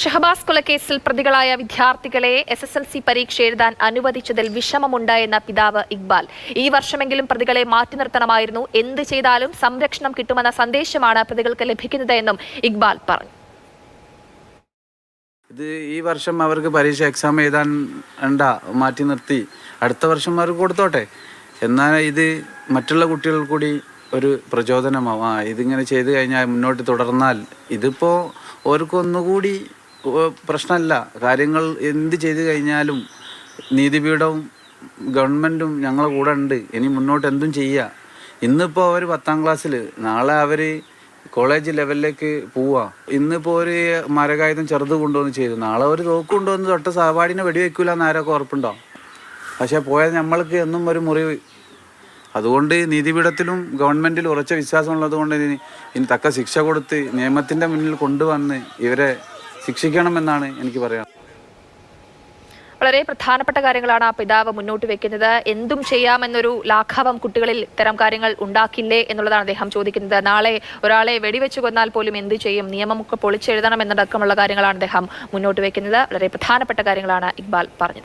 ഷഹബാസ് കൊലക്കേസിൽ പ്രതികളായ വിദ്യാർത്ഥികളെ S S L C പരീക്ഷ എഴുതാൻ അനുവദിച്ചതിൽ വിഷമമുണ്ടായെന്ന പിതാവ് ഇക്ബാൽ. ഈ വർഷമെങ്കിലും പ്രതികളെ മാറ്റി നിർത്തണമായിരുന്നു. എന്ത് ചെയ്താലും സംരക്ഷണം കിട്ടുമെന്ന സന്ദേശമാണ് പ്രതികൾക്ക് ലഭിക്കുന്നത് എന്നും ഇക്ബാൽ പറഞ്ഞു. ഇത് ഈ വർഷം അവർക്ക് പരീക്ഷ എക്സാം എഴുതാൻ വേണ്ട മാറ്റി നിർത്തി. അടുത്ത വർഷം അവർക്ക് കൊടുത്തോട്ടെ. എന്നാൽ ഇത് മറ്റുള്ള കുട്ടികൾ കൂടി ഒരു പ്രചോദനമാവും ഇതിങ്ങനെ ചെയ്തു കഴിഞ്ഞാൽ മുന്നോട്ട് തുടർന്നാൽ ഇതിപ്പോൾ ഓർക്കൊന്നുകൂടി പ്രശ്നമല്ല. കാര്യങ്ങൾ എന്ത് ചെയ്തു കഴിഞ്ഞാലും നീതിപീഠവും ഗവൺമെന്റും ഞങ്ങളെ കൂടെ ഉണ്ട്. ഇനി മുന്നോട്ട് എന്തും ചെയ്യുക ഇന്നിപ്പോൾ അവർ പത്താം ക്ലാസ്സിൽ നാളെ അവർ കോളേജ് ലെവലിലേക്ക് പോവാ. ഇന്നിപ്പോൾ ഒരു മരകായുധം ചെറുത് കൊണ്ടുവന്ന് ചെയ്തു. നാളെ ഒരു തോക്ക് കൊണ്ടുവന്ന് തൊട്ട സഹപാഠിനെ വെടിവെക്കൂല എന്ന് ആരൊക്കെ ഉറപ്പുണ്ടോ? പക്ഷേ പോയത് നമ്മൾക്ക് എന്നും ഒരു മുറിവ് അതുകൊണ്ട് നീതിപീഠത്തിലും ഗവൺമെന്റിലും ഉറച്ച വിശ്വാസമുള്ളത് കൊണ്ട് ഇനി തക്ക ശിക്ഷ കൊടുത്ത് നിയമത്തിന്റെ മുന്നിൽ കൊണ്ടുവന്ന് ഇവരെ ശിക്ഷിക്കണമെന്നാണ് എനിക്ക് പറയാൻ. വളരെ പ്രധാനപ്പെട്ട കാര്യങ്ങളാണ് ആ പിതാവ് മുന്നോട്ട് വെക്കുന്നത്. എന്തും ചെയ്യാമെന്നൊരു ലാഘവം കുട്ടികളിൽ ഇത്തരം കാര്യങ്ങൾ ഉണ്ടാക്കില്ലേ എന്നുള്ളതാണ് അദ്ദേഹം ചോദിക്കുന്നത്. നാളെ ഒരാളെ വെടിവെച്ച് കൊന്നാൽ പോലും എന്ത് ചെയ്യും? നിയമമൊക്കെ പൊളിച്ചെഴുതണം എന്നടക്കമുള്ള കാര്യങ്ങളാണ് അദ്ദേഹം മുന്നോട്ട് വെക്കുന്നത്. വളരെ പ്രധാനപ്പെട്ട കാര്യങ്ങളാണ് ഇക്ബാൽ പറഞ്ഞത്.